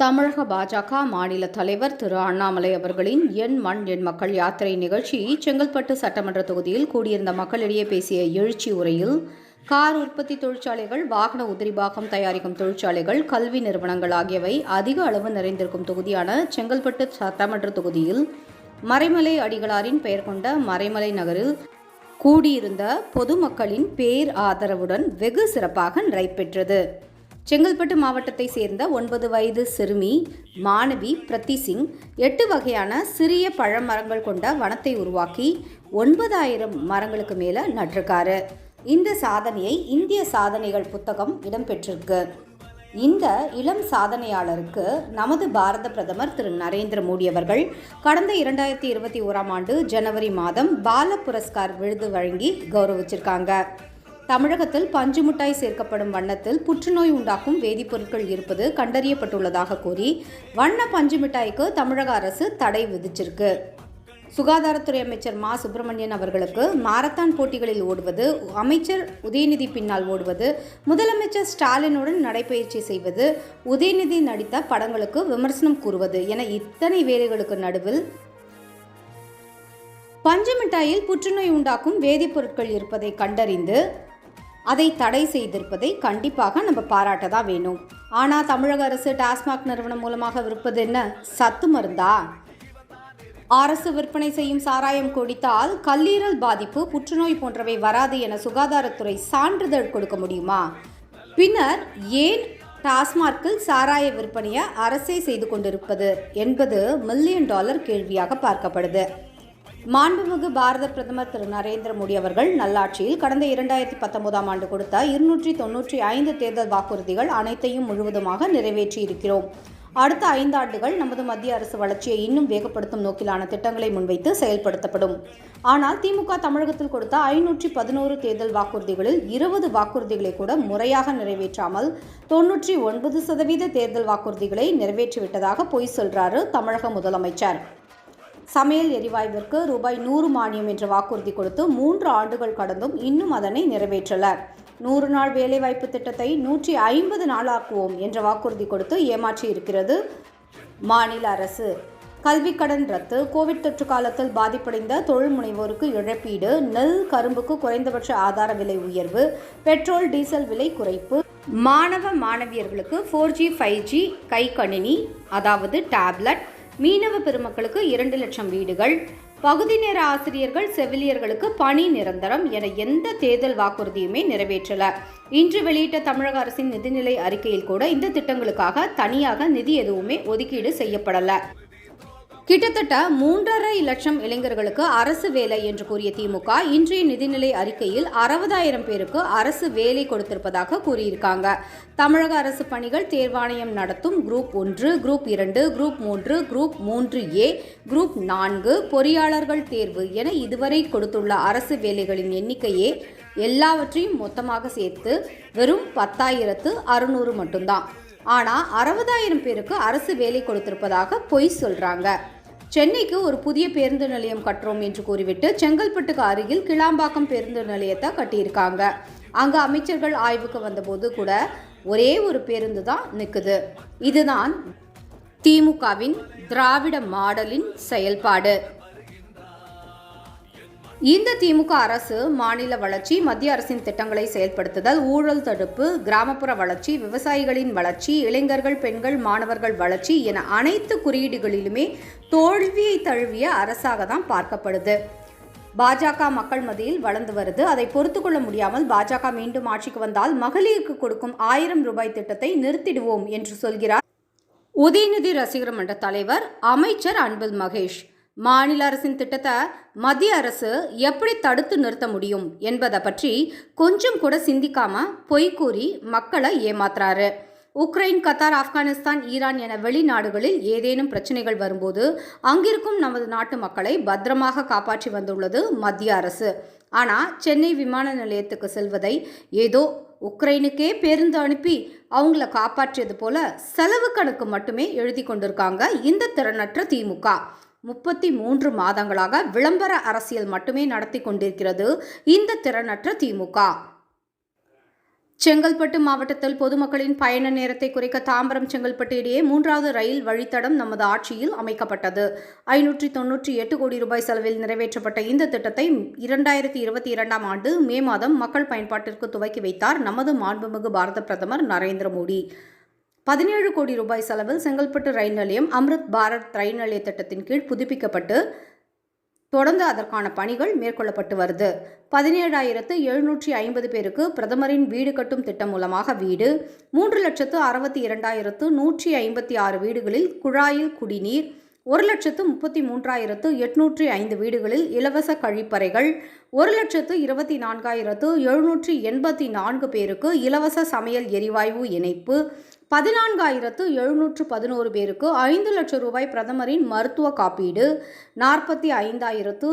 தமிழக பாஜக மாநில தலைவர் திரு அண்ணாமலை அவர்களின் என் மண் என் மக்கள் யாத்திரை நிகழ்ச்சி செங்கல்பட்டு சட்டமன்ற தொகுதியில் கூடியிருந்த மக்களிடையே பேசிய எழுச்சி உரையில் கார் உற்பத்தி தொழிற்சாலைகள் வாகன உதிரிபாகம் தயாரிக்கும் தொழிற்சாலைகள் கல்வி நிறுவனங்கள் ஆகியவை அதிக அளவு நிறைந்திருக்கும் தொகுதியான செங்கல்பட்டு சட்டமன்ற தொகுதியில் மறைமலை அடிகளாரின் பெயர் கொண்ட மறைமலை நகரில் கூடியிருந்த பொதுமக்களின் பேர் ஆதரவுடன் வெகு சிறப்பாக நடைபெற்றது. செங்கல்பட்டு மாவட்டத்தை சேர்ந்த ஒன்பது வயது சிறுமி மாணவி பிரத்தி சிங் எட்டு வகையான சிறிய பழமரங்கள் கொண்ட வனத்தை உருவாக்கி ஒன்பதாயிரம் மரங்களுக்கு மேலே நட்டிருக்காரு. இந்த சாதனையை இந்திய சாதனைகள் புத்தகம் இடம்பெற்றிருக்கு. இந்த இளம் சாதனையாளருக்கு நமது பாரத பிரதமர் திரு நரேந்திர மோடி அவர்கள் கடந்த இரண்டாயிரத்தி இருபத்தி ஓராம் ஆண்டு ஜனவரி மாதம் பால புரஸ்கார் விருது வழங்கி கௌரவிச்சிருக்காங்க. தமிழகத்தில் பஞ்சு மிட்டாய் சேர்க்கப்படும் வண்ணத்தில் புற்றுநோய் உண்டாக்கும் வேதிப்பொருட்கள் இருப்பது கண்டறியப்பட்டுள்ளதாக கூறி வண்ண பஞ்சு மிட்டாய்க்கு தமிழக அரசு தடை விதிச்சிருக்கு. சுகாதாரத்துறை அமைச்சர் மா. சுப்பிரமணியன் அவர்களுக்கு மாரத்தான் போட்டிகளில் ஓடுவது அமைச்சர் உதயநிதி பின்னால் ஓடுவது முதலமைச்சர் ஸ்டாலினுடன் நடைபயிற்சி செய்வது உதயநிதி நடித்த படங்களுக்கு விமர்சனம் கூறுவது என இத்தனை வேலைகளுக்கு நடுவில் பஞ்சு மிட்டாயில் புற்றுநோய் உண்டாக்கும் வேதிப்பொருட்கள் இருப்பதை கண்டறிந்து அதை தடை செய்திருப்பதை கண்டிப்பாக நம்ம பாராட்ட தான் வேணும். ஆனால் தமிழக அரசு டாஸ்மாக் நிறுவனம் மூலமாக விற்பது என்ன? சத்து மருந்தா? அரசு விற்பனை செய்யும் சாராயம் குடித்தால் கல்லீரல் பாதிப்பு புற்றுநோய் போன்றவை வராது என சுகாதாரத்துறை சான்றிதழ் கொடுக்க முடியுமா? பின்னர் ஏன் டாஸ்மார்க்கில் சாராய விற்பனையை அரசே செய்து கொண்டிருப்பது என்பது மில்லியன் டாலர் கேள்வியாக பார்க்கப்படுது. மாண்புமிகு பாரத பிரதமர் திரு நரேந்திர மோடி அவர்கள் நல்லாட்சியில் கடந்த இரண்டாயிரத்தி பத்தொன்பதாம் ஆண்டு கொடுத்த இருநூற்றி தொன்னூற்றி ஐந்து தேர்தல் வாக்குறுதிகள் அனைத்தையும் முழுவதுமாக நிறைவேற்றி இருக்கிறோம் அடுத்த ஐந்து ஆண்டுகள் நமது மத்திய அரசு வளர்ச்சியை இன்னும் வேகப்படுத்தும் நோக்கிலான திட்டங்களை முன்வைத்து செயல்படுத்தப்படும். ஆனால் திமுக தமிழகத்தில் கொடுத்த ஐநூற்றி பதினோரு தேர்தல் வாக்குறுதிகளில் இருபது வாக்குறுதிகளை கூட முறையாக நிறைவேற்றாமல் தொன்னூற்றி ஒன்பது சதவீத தேர்தல் வாக்குறுதிகளை நிறைவேற்றிவிட்டதாக பொய் சொல்றாரு தமிழக முதலமைச்சர். சமையல் எரிவாயுவிற்கு ரூபாய் நூறு மானியம் என்ற வாக்குறுதி கொடுத்து மூன்று ஆண்டுகள் கடந்தும் இன்னும் அதனை நிறைவேற்றல. நூறு நாள் வேலைவாய்ப்பு திட்டத்தை நூற்றி ஐம்பது நாளாக்குவோம் என்ற வாக்குறுதி கொடுத்து ஏமாற்றி இருக்கிறது மாநில அரசு. கல்விக்கடன் ரத்து கோவிட் தொற்று காலத்தில் பாதிப்படைந்த தொழில் முனைவோருக்கு இழப்பீடு நெல் கரும்புக்கு குறைந்தபட்ச ஆதார விலை உயர்வு பெட்ரோல் டீசல் விலை குறைப்பு மாணவ மாணவியர்களுக்கு ஃபோர் ஜி ஃபைவ் ஜி கை கணினி அதாவது டேப்லெட் மீனவ பெருமக்களுக்கு இரண்டு லட்சம் வீடுகள் பகுதி நேர ஆசிரியர்கள் செவிலியர்களுக்கு பணி நிரந்தரம் என எந்த தேர்தல் வாக்குறுதியுமே நிறைவேற்றல. இன்று வெளியிட்ட தமிழக அரசின் நிதிநிலை அறிக்கையில் கூட இந்த திட்டங்களுக்காக தனியாக நிதி எதுவுமே ஒதுக்கீடு செய்யப்படல. கிட்டத்தட்ட மூன்றரை லட்சம் இளைஞர்களுக்கு அரசு வேலை என்று கூறிய திமுக இன்றைய நிதிநிலை அறிக்கையில் அறுபதாயிரம் பேருக்கு அரசு வேலை கொடுத்திருப்பதாக கூறியிருக்காங்க. தமிழக அரசு பணிகள் தேர்வாணையம் நடத்தும் குரூப் ஒன்று குரூப் இரண்டு குரூப் மூன்று குரூப் மூன்று ஏ குரூப் நான்கு பொறியாளர்கள் தேர்வு என இதுவரை கொடுத்துள்ள அரசு வேலைகளின் எண்ணிக்கையே எல்லாவற்றையும் மொத்தமாக சேர்த்து வெறும் பத்தாயிரத்து அறுநூறு மட்டும்தான். ஆனால் அறுபதாயிரம் பேருக்கு அரசு வேலை கொடுத்திருப்பதாக பொய் சொல்கிறாங்க சென்னைக்கு ஒரு புதிய பேருந்து நிலையம் கட்டுறோம் என்று கூறிவிட்டு செங்கல்பட்டுக்கு அருகில் கிளாம்பாக்கம் பேருந்து நிலையத்தை கட்டியிருக்காங்க. அங்கு அமைச்சர்கள் ஆய்வுக்கு வந்தபோது கூட ஒரே ஒரு பேருந்து தான் நிற்குது இதுதான் திமுகவின் திராவிட மாடலின் செயல்பாடு. இந்த திமுக அரசு மாநில வளர்ச்சி மத்திய அரசின் திட்டங்களை செயல்படுத்துதல் ஊழல் தடுப்பு கிராமப்புற வளர்ச்சி விவசாயிகளின் வளர்ச்சி இளைஞர்கள் பெண்கள் மாணவர்கள் வளர்ச்சி என அனைத்து குறியீடுகளிலுமே தோல்வியை தழுவிய அரசாக தான் பார்க்கப்படுது. பாஜக மக்கள் மத்தியில் வளர்ந்து வருது. அதை பொறுத்து கொள்ள முடியாமல் பாஜக மீண்டும் ஆட்சிக்கு வந்தால் மகளிருக்கு கொடுக்கும் ஆயிரம் ரூபாய் திட்டத்தை நிறுத்திடுவோம் என்று சொல்கிறார் உதயநிதி ரசிகர் மன்ற தலைவர் அமைச்சர் அன்பில் மகேஷ். மாநில அரசின் திட்டத்தை மத்திய அரசு எப்படி தடுத்து நிறுத்த முடியும் என்பதை பற்றி கொஞ்சம் கூட சிந்திக்காம பொய் கூறி மக்களை ஏமாத்துறாரு. உக்ரைன் கத்தார் ஆப்கானிஸ்தான் ஈரான் என வெளிநாடுகளில் ஏதேனும் பிரச்சனைகள் வரும்போது அங்கிருக்கும் நமது நாட்டு மக்களை பத்திரமாக காப்பாற்றி வந்துள்ளது மத்திய அரசு. ஆனால் சென்னை விமான நிலையத்துக்கு செல்வதை ஏதோ உக்ரைனுக்கே பேருந்து அனுப்பி அவங்கள காப்பாற்றியது போல செலவு கணக்கு மட்டுமே எழுதி கொண்டிருக்காங்க இந்த திறனற்ற திமுக. முப்பத்தி மூன்று மாதங்களாக விளம்பர அரசியல் மட்டுமே நடத்தி கொண்டிருக்கிறது இந்த திறனற்ற திமுக. செங்கல்பட்டு மாவட்டத்தில் பொதுமக்களின் பயண நேரத்தை குறைக்க தாம்பரம் செங்கல்பட்டு இடையே மூன்றாவது ரயில் வழித்தடம் நமது ஆட்சியில் அமைக்கப்பட்டது. ஐநூற்றி தொன்னூற்றி எட்டு கோடி ரூபாய் செலவில் நிறைவேற்றப்பட்ட இந்த திட்டத்தை இரண்டாயிரத்தி இருபத்தி இரண்டாம் ஆண்டு மே மாதம் மக்கள் பயன்பாட்டிற்கு துவக்கி வைத்தார் நமது மாண்புமிகு பாரத பிரதமர் நரேந்திர மோடி. பதினேழு கோடி ரூபாய் செலவில் செங்கல்பட்டு ரயில் நிலையம் அம்ருத் பாரத் ரயில் நிலைய திட்டத்தின் கீழ் புதுப்பிக்கப்பட்டு தொடர்ந்து அதற்கான பணிகள் மேற்கொள்ளப்பட்டு வருது. பதினேழாயிரத்து எழுநூற்றி ஐம்பது பேருக்கு பிரதமரின் வீடு கட்டும் திட்டம் மூலமாக வீடு மூன்று லட்சத்து அறுபத்தி இரண்டாயிரத்து நூற்றி ஐம்பத்தி ஆறு வீடுகளில் குழாயில் குடிநீர் ஒரு லட்சத்து முப்பத்தி மூன்றாயிரத்து எட்நூற்றி ஐந்து வீடுகளில் இலவச கழிப்பறைகள் ஒரு லட்சத்து இருபத்தி நான்காயிரத்து எழுநூற்றி எண்பத்தி நான்கு பேருக்கு இலவச சமையல் எரிவாயு இணைப்பு பதினான்காயிரத்து எழுநூற்று பதினோரு பேருக்கு ஐந்து லட்சம் ரூபாய் பிரதமரின் மருத்துவ காப்பீடு நாற்பத்தி ஐந்தாயிரத்து